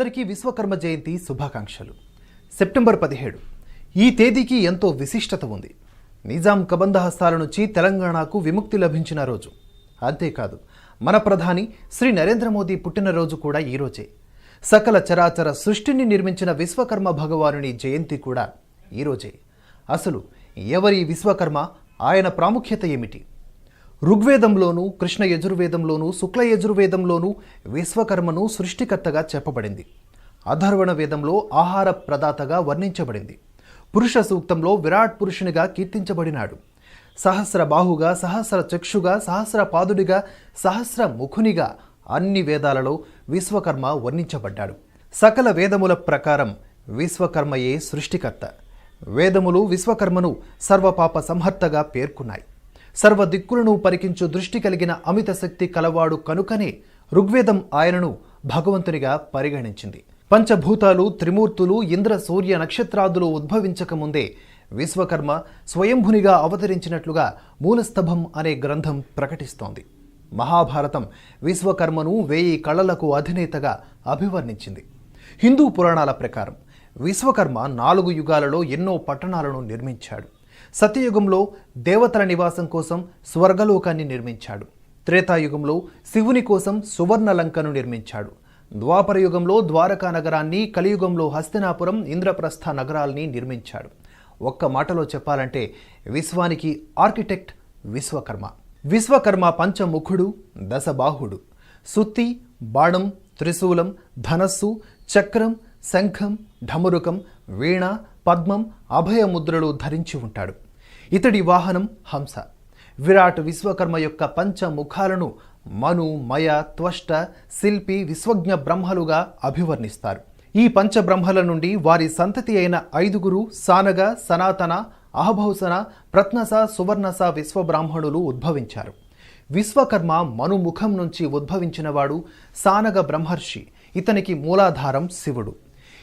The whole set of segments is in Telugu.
అందరికీ విశ్వకర్మ జయంతి శుభాకాంక్షలు. సెప్టెంబర్ పదిహేడు. ఈ తేదీకి ఎంతో విశిష్టత ఉంది. నిజాం కబంధ హస్తాల నుంచి తెలంగాణకు విముక్తి లభించిన రోజు. అంతేకాదు మన ప్రధాని శ్రీ నరేంద్ర మోదీ పుట్టినరోజు కూడా ఈ రోజే. సకల చరాచర సృష్టిని నిర్మించిన విశ్వకర్మ భగవానుని జయంతి కూడా ఈ రోజే. అసలు ఎవరి విశ్వకర్మ ఆయన ప్రాముఖ్యత ఏమిటి? ఋగ్వేదంలోను కృష్ణ యజుర్వేదంలోను శుక్ల యజుర్వేదంలోనూ విశ్వకర్మను సృష్టికర్తగా చెప్పబడింది. అధర్వణ వేదంలో ఆహార ప్రదాతగా వర్ణించబడింది. పురుష సూక్తంలో విరాట్ పురుషునిగా కీర్తించబడినాడు. సహస్ర బాహుగా సహస్ర చక్షుగా సహస్ర పాదుడిగా సహస్ర ముఖునిగా అన్ని వేదాలలో విశ్వకర్మ వర్ణించబడ్డాడు. సకల వేదముల ప్రకారం విశ్వకర్మయే సృష్టికర్త. వేదములు విశ్వకర్మను సర్వపాప సంహర్తగా పేర్కొన్నాయి. సర్వ దిక్కులను పరికించు దృష్టి కలిగిన అమిత శక్తి కలవాడు కనుకనే ఋగ్వేదం ఆయనను భగవంతునిగా పరిగణించింది. పంచభూతాలు త్రిమూర్తులు ఇంద్ర సూర్య నక్షత్రాదులు ఉద్భవించక ముందే విశ్వకర్మ స్వయంభునిగా అవతరించినట్లుగా మూలస్తభం అనే గ్రంథం ప్రకటిస్తోంది. మహాభారతం విశ్వకర్మను వేయి కళలకు అధినేతగా అభివర్ణించింది. హిందూ పురాణాల ప్రకారం విశ్వకర్మ నాలుగు యుగాలలో ఎన్నో పట్టణాలను నిర్మించాడు. సతయుగంలో దేవతల నివాసం కోసం స్వర్గలోకాన్ని నిర్మించాడు. త్రేతాయుగంలో శివుని కోసం సువర్ణలంకను నిర్మించాడు. ద్వాపర యుగంలో ద్వారకా నగరాన్ని కలియుగంలో హస్తినాపురం ఇంద్రప్రస్థ నగరాల్ని నిర్మించాడు. ఒక్క మాటలో చెప్పాలంటే విశ్వానికి ఆర్కిటెక్ట్ విశ్వకర్మ. విశ్వకర్మ పంచముఖుడు దశబాహుడు. సుత్తి బాణం త్రిశూలం ధనస్సు చక్రం శంఖం ఢమురుకం వీణ పద్మం అభయముద్రలు ధరించి ఉంటాడు. ఇతడి వాహనం హంస. విరాట్ విశ్వకర్మ యొక్క పంచముఖాలను మను మయ త్వష్ట శిల్పి విశ్వజ్ఞ బ్రహ్మలుగా అభివర్ణిస్తారు. ఈ పంచబ్రహ్మల నుండి వారి సంతతి అయిన ఐదుగురు సానగ సనాతన అహభౌసన ప్రత్నస సువర్ణస విశ్వబ్రాహ్మణులు ఉద్భవించారు. విశ్వకర్మ మనుముఖం నుంచి ఉద్భవించినవాడు సానగ బ్రహ్మర్షి. ఇతనికి మూలాధారం శివుడు.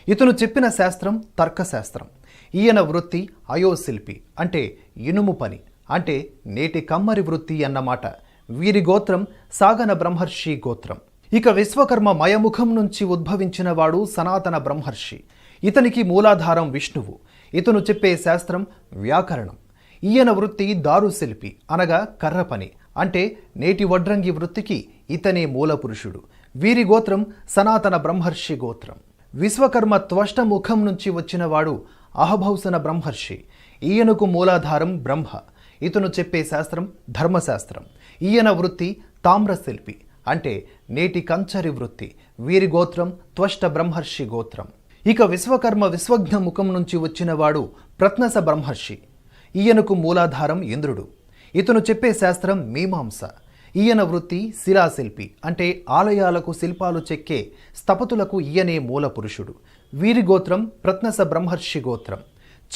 ఇతను చెప్పిన శాస్త్రం తర్కశాస్త్రం. ఈయన వృత్తి అయోశిల్పి అంటే ఇనుము పని అంటే నేటి కమ్మరి వృత్తి అన్నమాట. వీరి గోత్రం సాగన బ్రహ్మర్షి గోత్రం. ఇక విశ్వకర్మ మయముఖం నుంచి ఉద్భవించిన వాడు సనాతన బ్రహ్మర్షి. ఇతనికి మూలాధారం విష్ణువు. ఇతను చెప్పే శాస్త్రం వ్యాకరణం. ఈయన వృత్తి దారుశిల్పి అనగా కర్ర పని అంటే నేటి వడ్రంగి వృత్తికి ఇతనే మూల పురుషుడు వీరి గోత్రం సనాతన బ్రహ్మర్షి గోత్రం. విశ్వకర్మ త్వష్ట ముఖం నుంచి వచ్చినవాడు అహభౌసన బ్రహ్మర్షి. ఈయనకు మూలాధారం బ్రహ్మ. ఇతను చెప్పే శాస్త్రం ధర్మశాస్త్రం. ఈయన వృత్తి తామ్రశిల్పి. అంటే నేటి కంచరి వృత్తి. వీరి గోత్రం త్వష్ట బ్రహ్మర్షి గోత్రం. ఇక విశ్వకర్మ విశ్వజ్ఞ ముఖం నుంచి వచ్చినవాడు ప్రత్నస బ్రహ్మర్షి. ఈయనకు మూలాధారం ఇంద్రుడు. ఇతను చెప్పే శాస్త్రం మీమాంస. ఈయన వృత్తి శిలాశిల్పి. అంటే ఆలయాలకు శిల్పాలు చెక్కే స్థపతులకు ఈయనే మూల పురుషుడు. వీరి గోత్రం ప్రత్నస బ్రహ్మర్షి గోత్రం.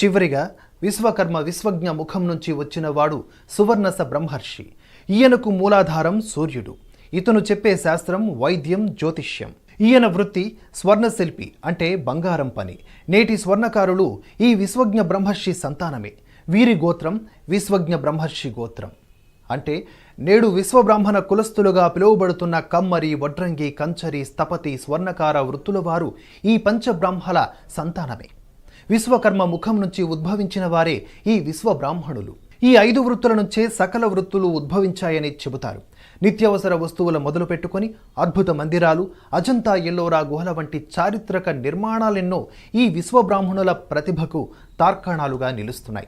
చివరిగా విశ్వకర్మ విశ్వజ్ఞ ముఖం నుంచి వచ్చినవాడు సువర్ణస బ్రహ్మర్షి. ఈయనకు మూలాధారం సూర్యుడు. ఇతను చెప్పే శాస్త్రం వైద్యం జ్యోతిష్యం. ఈయన వృత్తి స్వర్ణశిల్పి అంటే బంగారం పని. నేటి స్వర్ణకారులు ఈ విశ్వజ్ఞ బ్రహ్మర్షి సంతానమే. వీరి గోత్రం విశ్వజ్ఞ బ్రహ్మర్షి గోత్రం. అంటే నేడు విశ్వబ్రాహ్మణ కులస్థులుగా పిలువబడుతున్న కమ్మరి వడ్రంగి కంచరి స్థపతి స్వర్ణకార వృత్తుల వారు ఈ పంచబ్రాహ్మల సంతానమే. విశ్వకర్మ ముఖం నుంచి ఉద్భవించిన వారే ఈ విశ్వబ్రాహ్మణులు. ఈ ఐదు వృత్తుల నుంచే సకల వృత్తులు ఉద్భవించాయని చెబుతారు. నిత్యావసర వస్తువుల మొదలు పెట్టుకొని అద్భుత మందిరాలు అజంతా ఎల్లోరా గుహల వంటి చారిత్రక నిర్మాణాలెన్నో ఈ విశ్వబ్రాహ్మణుల ప్రతిభకు తార్కాణాలుగా నిలుస్తున్నాయి.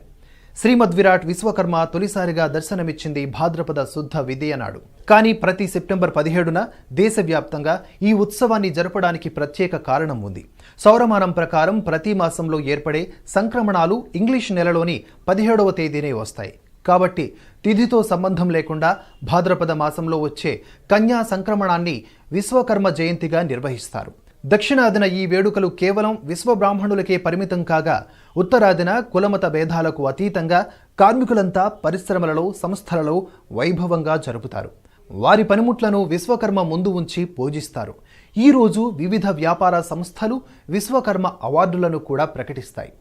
శ్రీమద్ విరాట్ విశ్వకర్మ తొలిసారిగా దర్శనమిచ్చింది భాద్రపద శుద్ధ విద్య నాడు. కానీ ప్రతి సెప్టెంబర్ పదిహేడున దేశవ్యాప్తంగా ఈ ఉత్సవాన్ని జరపడానికి ప్రత్యేక కారణం ఉంది. సౌరమానం ప్రకారం ప్రతి మాసంలో ఏర్పడే సంక్రమణాలు ఇంగ్లీష్ నెలలోని పదిహేడవ తేదీనే వస్తాయి. కాబట్టి తిథితో సంబంధం లేకుండా భాద్రపద మాసంలో వచ్చే కన్యా సంక్రమణాన్ని విశ్వకర్మ జయంతిగా నిర్వహిస్తారు. దక్షిణాదిన ఈ వేడుకలు కేవలం విశ్వబ్రాహ్మణులకే పరిమితం కాగా ఉత్తరాదిన కులమత భేదాలకు అతీతంగా కార్మికులంతా పరిశ్రమలలో సంస్థలలో వైభవంగా జరుపుతారు. వారి పనిముట్లను విశ్వకర్మ ముందు ఉంచి పూజిస్తారు. ఈ రోజు వివిధ వ్యాపార సంస్థలు విశ్వకర్మ అవార్డులను కూడా ప్రకటిస్తాయి.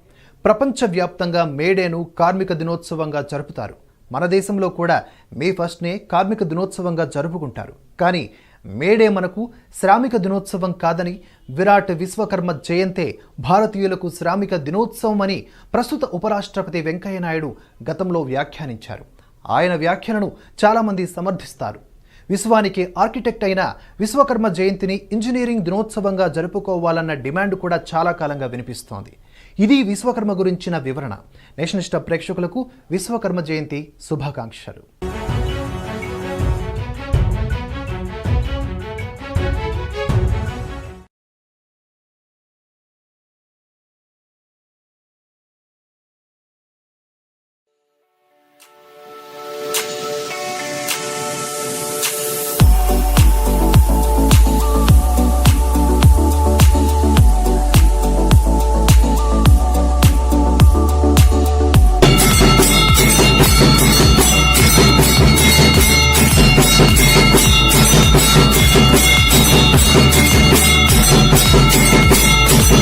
ప్రపంచవ్యాప్తంగా మేడేను కార్మిక దినోత్సవంగా జరుపుతారు. మన దేశంలో కూడా మే ఫస్ట్నే కార్మిక దినోత్సవంగా జరుపుకుంటారు. కానీ మేడే మనకు శ్రామిక దినోత్సవం కాదని విరాట్ విశ్వకర్మ జయంతే భారతీయులకు శ్రామిక దినోత్సవం అని ప్రస్తుత ఉపరాష్ట్రపతి వెంకయ్యనాయుడు గతంలో వ్యాఖ్యానించారు. ఆయన వ్యాఖ్యలను చాలామంది సమర్థిస్తారు. విశ్వానికి ఆర్కిటెక్ట్ అయిన విశ్వకర్మ జయంతిని ఇంజనీరింగ్ దినోత్సవంగా జరుపుకోవాలన్న డిమాండ్ కూడా చాలా కాలంగా వినిపిస్తోంది. ఇది విశ్వకర్మ గురించిన వివరణ. నేషనలిస్ట్ ప్రేక్షకులకు విశ్వకర్మ జయంతి శుభాకాంక్షలు.